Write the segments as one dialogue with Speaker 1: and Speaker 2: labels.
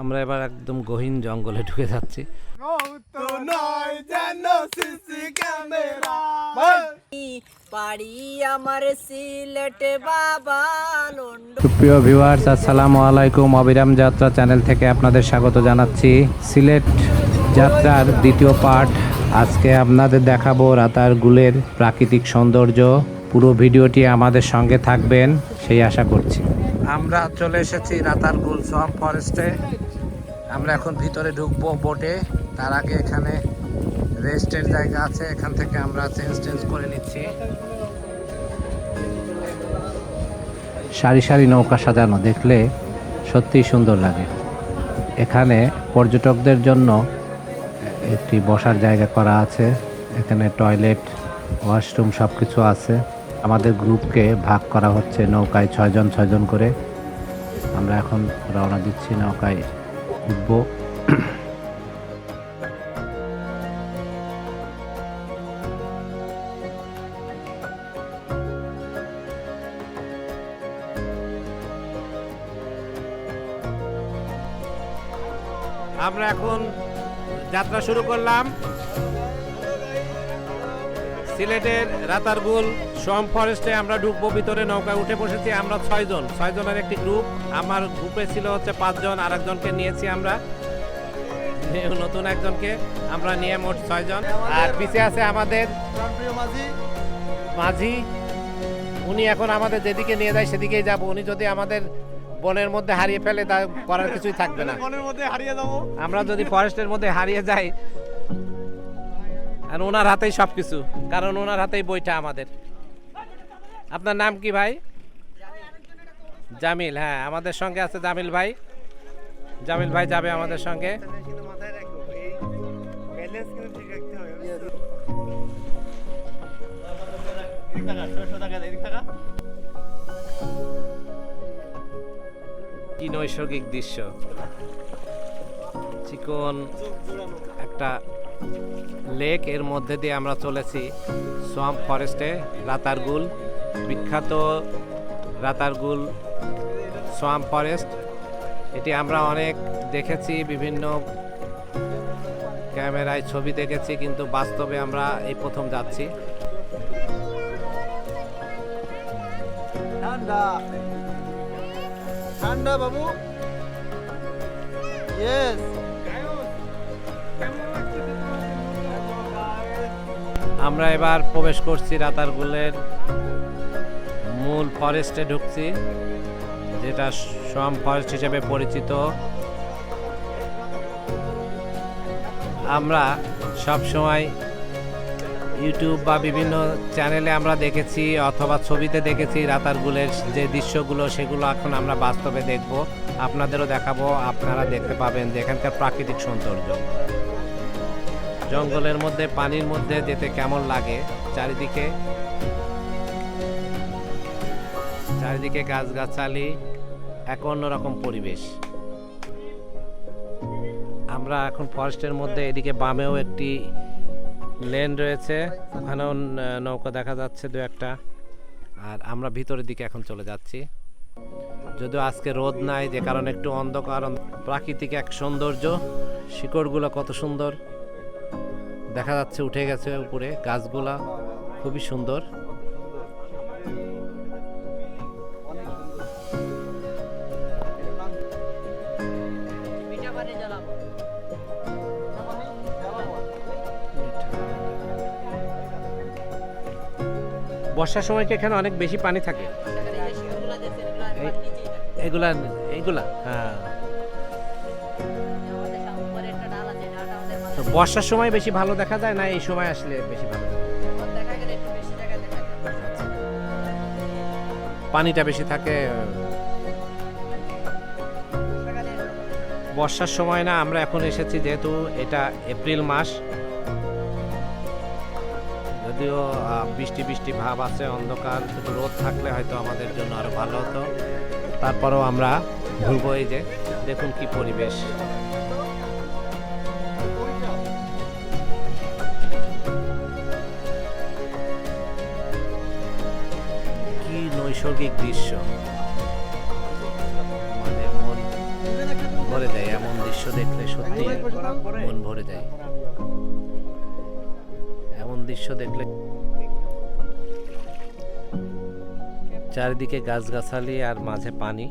Speaker 1: আমরা এবার একদম গহীন জঙ্গলে ঢুকে যাচ্ছি। সুপ্রিয় ভিউয়ার্স আসসালামু আলাইকুম। অবিরাম যাত্রা চ্যানেল থেকে আপনাদের স্বাগত জানাচ্ছি। সিলেট যাত্রার দ্বিতীয় পার্ট আজকে আপনাদের দেখাবো রাতারগুলের প্রাকৃতিক সৌন্দর্য। পুরো ভিডিওটি আমাদের সঙ্গে থাকবেন, সেই আশা করছি। আমরা চলে এসেছি রাতারগুল সোয়াম ফরেস্টে। আমরা এখন ভিতরে ঢুকবো বোটে। তার আগে এখানে রেস্টের জায়গা আছে। এখান থেকে আমরা চেঞ্জ চেঞ্জ করে নিচ্ছি। সারি সারি নৌকা সাজানো দেখলে সত্যিই সুন্দর লাগে। এখানে পর্যটকদের জন্য একটি বসার জায়গা করা আছে। এখানে টয়লেট, ওয়াশরুম সব কিছু আছে। আমাদের গ্রুপকে ভাগ করা হচ্ছে নৌকায় ছয়জন ছয়জন করে। আমরা এখন রওনা দিচ্ছি নৌকায় উঠবো। আমরা এখন যাত্রা শুরু করলাম। সিলেটের রাতারগুল সোয়াম ফরেস্টে আমরা ঢুকবো ভিতরে নৌকায় উঠে বসেছি আমরা ছয়জন। ছয়জনের একটি গ্রুপ। আমার গ্রুপে ছিল হচ্ছে পাঁচজন আর একজনকে নিয়েছি আমরা। নতুন একজনকে আমরা নিয়ে মোট ছয়জন। আর পিছে আছে আমাদের মাঝি। উনি এখন আমাদের যেদিকে নিয়ে যায় সেদিকেই যাব। উনি যদি আমাদের বনের মধ্যে হারিয়ে ফেলে তা করার কিছুই থাকবে না।
Speaker 2: মনের মধ্যে হারিয়ে যাব।
Speaker 1: আমরা যদি ফরেস্টের মধ্যে হারিয়ে যাই আর ওনার হাতেই সব কিছু কারণ ওনার হাতেই বইটা আমাদের। আপনার নাম কি ভাই? জামিল হ্যাঁ আমাদের সঙ্গে আছে জামিল ভাই। জামিল ভাই যাবে আমাদের সঙ্গে। কি নৈসর্গিক দৃশ্য। চিকন একটা লেক এর মধ্যে দিয়ে আমরা চলেছি সোয়াম ফরেস্টে, রাতারগুল, বিখ্যাত রাতারগুল সোয়াম ফরেস্ট। এটি আমরা অনেক দেখেছি, বিভিন্ন ক্যামেরায় ছবি দেখেছি, কিন্তু বাস্তবে আমরা এই প্রথম যাচ্ছি।
Speaker 2: ঠান্ডা। ঠান্ডা বাবু।
Speaker 1: আমরা এবার প্রবেশ করছি রাতারগুলের মূল ফরেস্টে ঢুকছি, যেটা সোয়াম ফরেস্ট হিসেবে পরিচিত। আমরা সব সময় ইউটিউব বা বিভিন্ন চ্যানেলে আমরা দেখেছি অথবা ছবিতে দেখেছি রাতারগুলের যে দৃশ্যগুলো, সেগুলো এখন আমরা বাস্তবে দেখব। আপনাদেরও দেখাবো, আপনারা দেখতে পাবেন যে এখানকার প্রাকৃতিক সৌন্দর্য। জঙ্গলের মধ্যে, পানির মধ্যে যেতে কেমন লাগে? চারিদিকে? চারিদিকে গাছগাছালি, এক অন্যরকম পরিবেশ। আমরা এখন ফরেস্টের মধ্যে, এদিকে বামেও একটি লেন রয়েছে। ওখানেও নৌকা দেখা যাচ্ছে দু একটা। আর আমরা ভিতরের দিকে এখন চলে যাচ্ছি। যদিও আজকে রোদ নাই, যে কারণে একটু অন্ধকার প্রাকৃতিক এক সৌন্দর্য, শিকড়গুলো কত সুন্দর। দেখা যাচ্ছে, উঠে গেছে উপরে। গাছগুলা খুবই সুন্দর। বর্ষার সময় এখানে অনেক বেশি পানি থাকে? এগুলা এগুলা হ্যাঁ। বর্ষার সময় বেশি ভালো দেখা যায় না এই সময় আসলে বেশি ভালো পানিটা বেশি থাকে বর্ষার সময় না আমরা এখন এসেছি যেহেতু এটা এপ্রিল মাস। যদিও বৃষ্টি বৃষ্টি ভাব আছে অন্ধকার শুধু রোদ থাকলে হয়তো আমাদের জন্য আরও ভালো হতো। তারপরেও আমরা ঘুরবো এই যে দেখুন কি পরিবেশ। নৈসর্গিক দৃশ্য। মানে মন ভরে যায় এমন দৃশ্য দেখলে সত্যি মন ভরে যায় এমন দৃশ্য দেখলে চারিদিকে গাছগাছালি আর মাঝে পানি।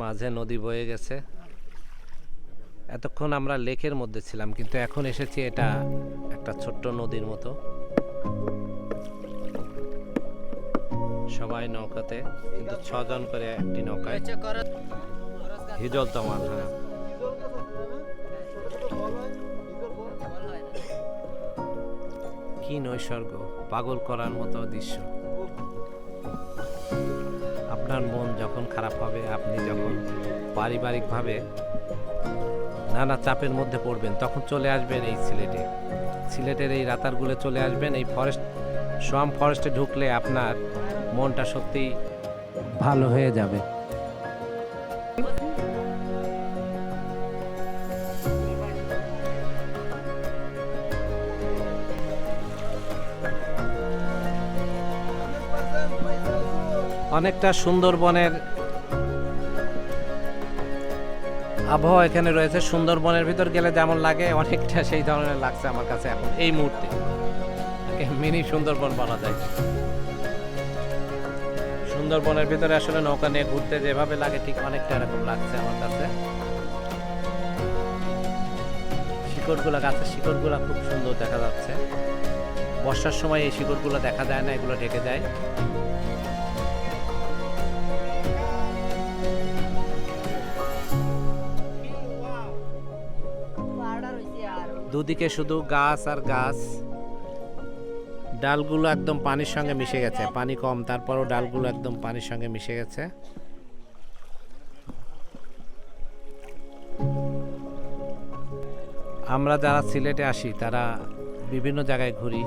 Speaker 1: মাঝে নদী বয়ে গেছে। এতক্ষণ আমরা লেকের মধ্যে ছিলাম, কিন্তু এখন এসেছি এটা একটা ছোট্ট নদীর মতো। সবাই নৌকাতে, কিন্তু ছজন করে একটি নৌকায় হিজল হ্যাঁ কি নৈসর্গ, পাগল করার মতো দৃশ্য। আপনার মন যখন খারাপ হবে, আপনি যখন পারিবারিকভাবে নানা চাপের মধ্যে পড়বেন, তখন চলে আসবেন এই সিলেটে। সিলেটের এই রাতারগুলো চলে আসবেন, এই ফরেস্ট সোয়াম ফরেস্টে ঢুকলে আপনার মনটা সত্যি ভালো হয়ে যাবে। অনেকটা সুন্দরবনের আবহাওয়া এখানে রয়েছে। সুন্দরবনের ভিতর গেলে যেমন লাগে, অনেকটা সেই ধরনের লাগছে আমার কাছে এখন, এই মুহূর্তে। মিনি সুন্দরবন বলা যায়। সুন্দরবনের ভিতরে আসলে নৌকা নিয়ে ঘুরতে যেভাবে লাগে ঠিক অনেকটা এরকম লাগছে আমার কাছে। শিকড়গুলা, গাছের শিকড়গুলা খুব সুন্দর দেখা যাচ্ছে। বর্ষার সময় এই শিকড়গুলো দেখা যায় না, এগুলো ঢেকে যায়। দুদিকে শুধু গাছ আর গাছ। ডালগুলো একদম পানির সঙ্গে মিশে গেছে। পানি কম, তারপরও ডালগুলো একদম পানির সঙ্গে মিশে গেছে। আমরা যারা সিলেটে আসি, তারা বিভিন্ন জায়গায় ঘুরি।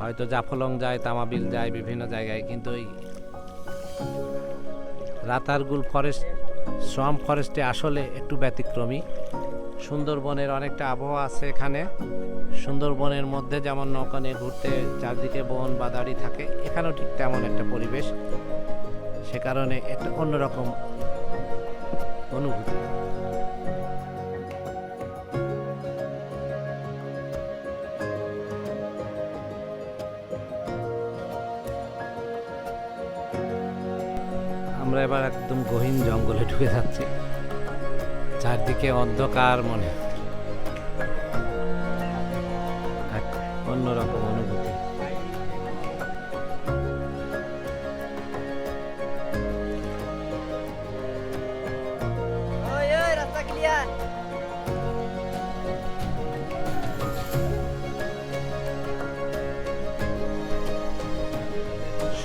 Speaker 1: হয়তো জাফলং যায়, তামাবিল যায়, বিভিন্ন জায়গায়। কিন্তু এই রাতারগুল ফরেস্ট সোয়াম ফরেস্টে আসলে একটু ব্যতিক্রমী। সুন্দরবনের অনেকটা আবহাওয়া আছে এখানে। সুন্দরবনের মধ্যে যেমন নৌকা নিয়ে ঘুরতে চারদিকে বন বাদাড়ি থাকে, এখানেও ঠিক তেমন একটা পরিবেশ। সে কারণে একটা অন্যরকম অনুভূতি। আমরা এবার একদম গহীন জঙ্গলে ঢুকে যাচ্ছি। চারদিকে অন্ধকার মনে এক অন্যরকম অনুভূতি।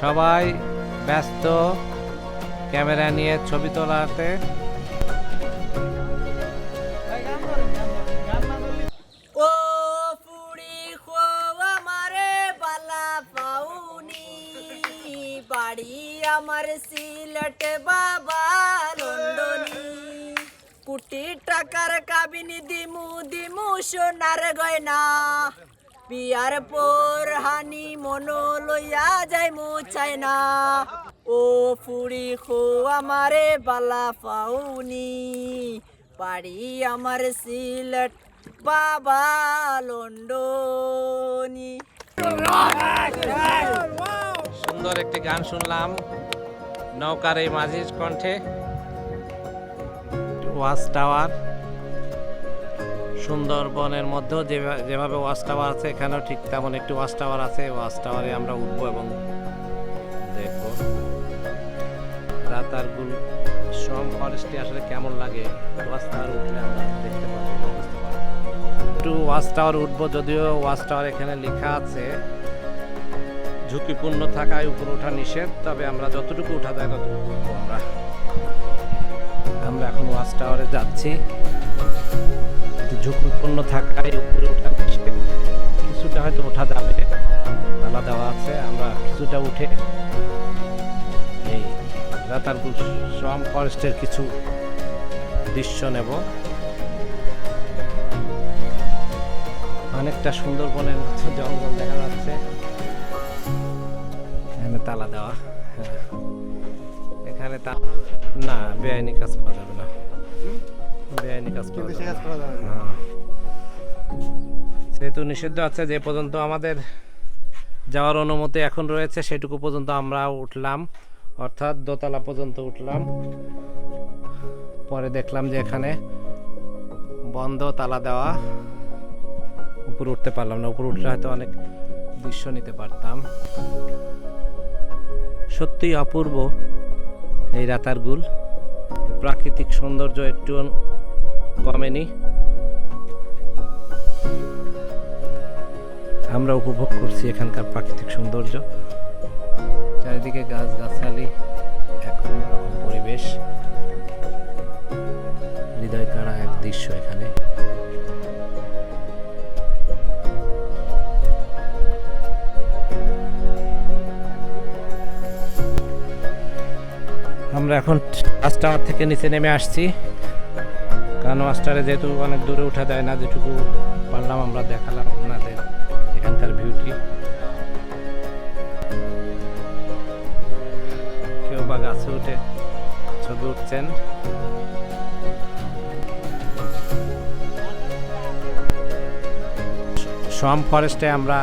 Speaker 1: সবাই ব্যস্ত ক্যামেরা নিয়ে ছবি তোলাতে
Speaker 3: আমার সিলেট বাবা লন্ডনি কোটি টাকার কাবিনি দিমু দিমু সোনার গয়না। বিয়ার পর হানি মনো লইয়া যাই মু চাইনা ও ফুড়ি খো আমারে বালা পাউনি বাড়ি আমার সিলেট বাবা লন্ডনি
Speaker 1: সুন্দর একটি গান শুনলাম, নৌকার এই মাঝির কণ্ঠে। ওয়াচ টাওয়ার, সুন্দরবনের মধ্যেও যেভা- যেভাবে ওয়াচ টাওয়ার আছে, এখানেও ঠিক তেমন একটি ওয়াচ টাওয়ার আছে। ওয়াচ টাওয়ারে আমরা উঠবো এবং দেখব রাতারগুল সম ফরেস্টে আসলে কেমন লাগে। ওয়াচ টাওয়ার উঠলে আমরা দেখতে পারব। একটু ওয়াচ টাওয়ার উঠবো, যদিও ওয়াচ টাওয়ার এখানে লেখা আছে। ঝুঁকিপূর্ণ থাকায় উপরে ওঠা নিষেধ, তবে আমরা যতটুকু উঠা যায় ততটুকু আমরা। আমরা এখন ওয়াচ টাওয়ারে যাচ্ছি। ঝুঁকিপূর্ণ থাকায় উপরে ওঠা নিষেধ, কিছুটা হয়তো ওঠা যাবে। তালা দেওয়া আছে, আমরা কিছুটা উঠে এই রাতারগুল সোয়াম ফরেস্টের কিছু দৃশ্য নেব। অনেকটা সুন্দরবনের মতো জঙ্গল দেখা যাচ্ছে। তালা দেওয়া হ্যাঁ। এখানে তা না বেআইনি কাজ করা যাবে না বেআইনি কাজ করা যাবে না।
Speaker 2: না
Speaker 1: হ্যাঁ। যেহেতু নিষিদ্ধ আছে যে পর্যন্ত আমাদের যাওয়ার অনুমতি এখন রয়েছে সেটুকু পর্যন্ত আমরা উঠলাম অর্থাৎ দোতলা পর্যন্ত উঠলাম পরে দেখলাম যে এখানে বন্ধ তালা দেওয়া উপরে উঠতে পারলাম না উপরে উঠলে হয়তো অনেক দৃশ্য নিতে পারতাম সত্যি অপূর্ব এই রাতারগুল প্রাকৃতিক সৌন্দর্য একটু কমেনি। আমরা উপভোগ করছি এখানকার প্রাকৃতিক সৌন্দর্য। চারিদিকে গাছগাছালি এক রকম পরিবেশ। হৃদয় কাড়া এক দৃশ্য এখানে। আমরা এখন বাস টাওয়ার থেকে নিচে নেমে আসছি। কারণ মাস্টারে যেহেতু অনেক দূরে উঠা যায় না, যেটুকু পারলাম আমরা দেখালাম আপনাদের এখানকার বিউটি কেউ বা গাছে উঠে ছবি উঠছেন। সোয়াম ফরেস্টে আমরা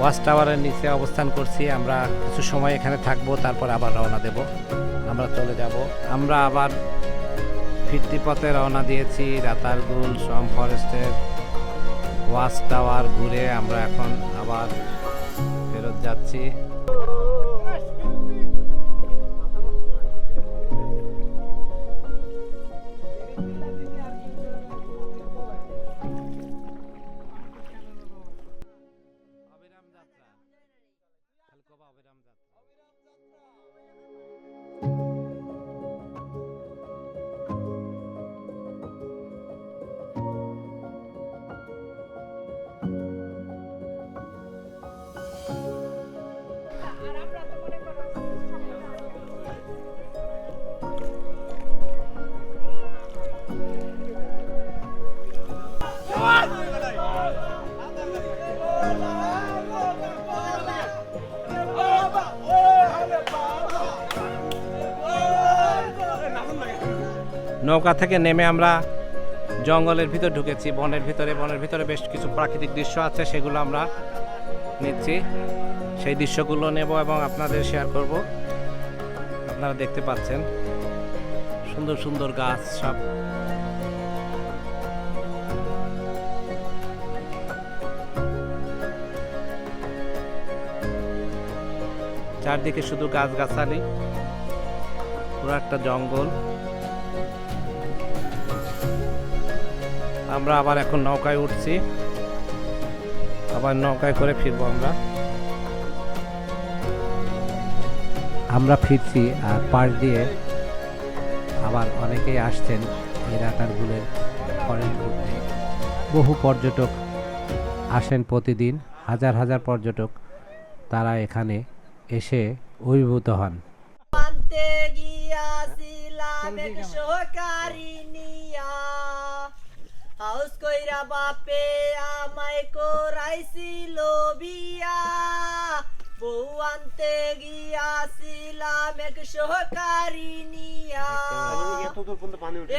Speaker 1: ওয়াচ টাওয়ারের নিচে অবস্থান করছি। আমরা কিছু সময় এখানে থাকব, তারপর আবার রওনা দেব। আমরা চলে যাব। আমরা আবার ফিরতি পথে রওনা দিয়েছি রাতারগুল, সম ফরেস্টের ওয়াচ টাওয়ার ঘুরে আমরা এখন আবার ফেরত যাচ্ছি। নৌকা থেকে নেমে আমরা জঙ্গলের ভিতর ঢুকেছি, বনের ভিতরে। বনের ভিতরে বেশ কিছু প্রাকৃতিক দৃশ্য আছে, সেগুলো আমরা নিচ্ছি। সেই দৃশ্যগুলো নেব এবং আপনাদের শেয়ার করব। আপনারা দেখতে পাচ্ছেন, সুন্দর সুন্দর গাছ সব। চারদিকে শুধু গাছগাছালি, পুরো একটা জঙ্গল। আমরা আবার এখন নৌকায় উঠছি। আবার নৌকায় করে ফিরবো আমরা। আমরা ফিরছি আর পাশ দিয়ে আবার অনেকেই আসছেন এই রাতারগুলের ফরেস্ট ঘুরতে বহু পর্যটক আসেন প্রতিদিন হাজার হাজার পর্যটক তারা এখানে এসে অভিভূত হন।
Speaker 3: গিয়াছিলাম সহকারী নিয়া হাউস কইরা বাপে আমায় করাইছিল বিয়া। বউ আনতে গিয়াছিলাম এক সহকারী নিয়া।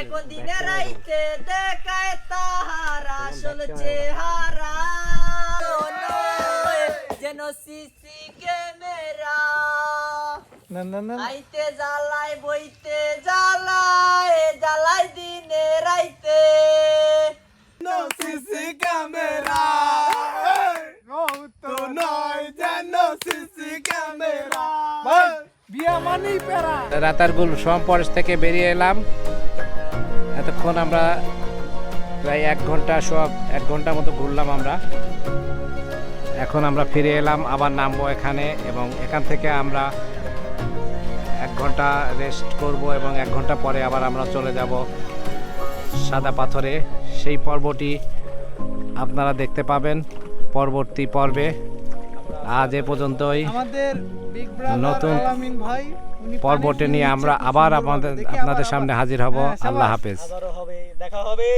Speaker 3: এখন দিনে রাইতে দেখায় তাহারা আসল চেহারা। যেন সিসি ক্যামেরা
Speaker 2: না না না
Speaker 3: আইতে জ্বালাই বইতে জ্বালায় জ্বালাই দিনে রাইতে।
Speaker 2: CC camera. তো নয় যেন সিসি ক্যামেরা। বিয়া মানেই প্যারা।
Speaker 1: রাতারগুল ফরেস্ট থেকে বেরিয়ে এলাম। এতক্ষণ আমরা প্রায় এক ঘণ্টা সব এক ঘণ্টা মতো ঘুরলাম আমরা। এখন আমরা ফিরে এলাম আবার নামবো এখানে এবং এখান থেকে আমরা ঘণ্টা রেস্ট করব এবং এক ঘণ্টা পরে আবার আমরা চলে যাব সাদা পাথরে। সেই পর্বটি আপনারা দেখতে পাবেন পরবর্তী পর্বে। আজ এ পর্যন্তই।
Speaker 2: আমাদের
Speaker 1: নতুন
Speaker 2: আলামিন ভাই উনি
Speaker 1: পর্বটি নিয়ে আমরা আবার
Speaker 2: দেখে
Speaker 1: আপনাদের সামনে হাজির হব।
Speaker 2: হ্যাঁ,
Speaker 1: আল্লাহ হাফেজ।
Speaker 2: দেখা হবে।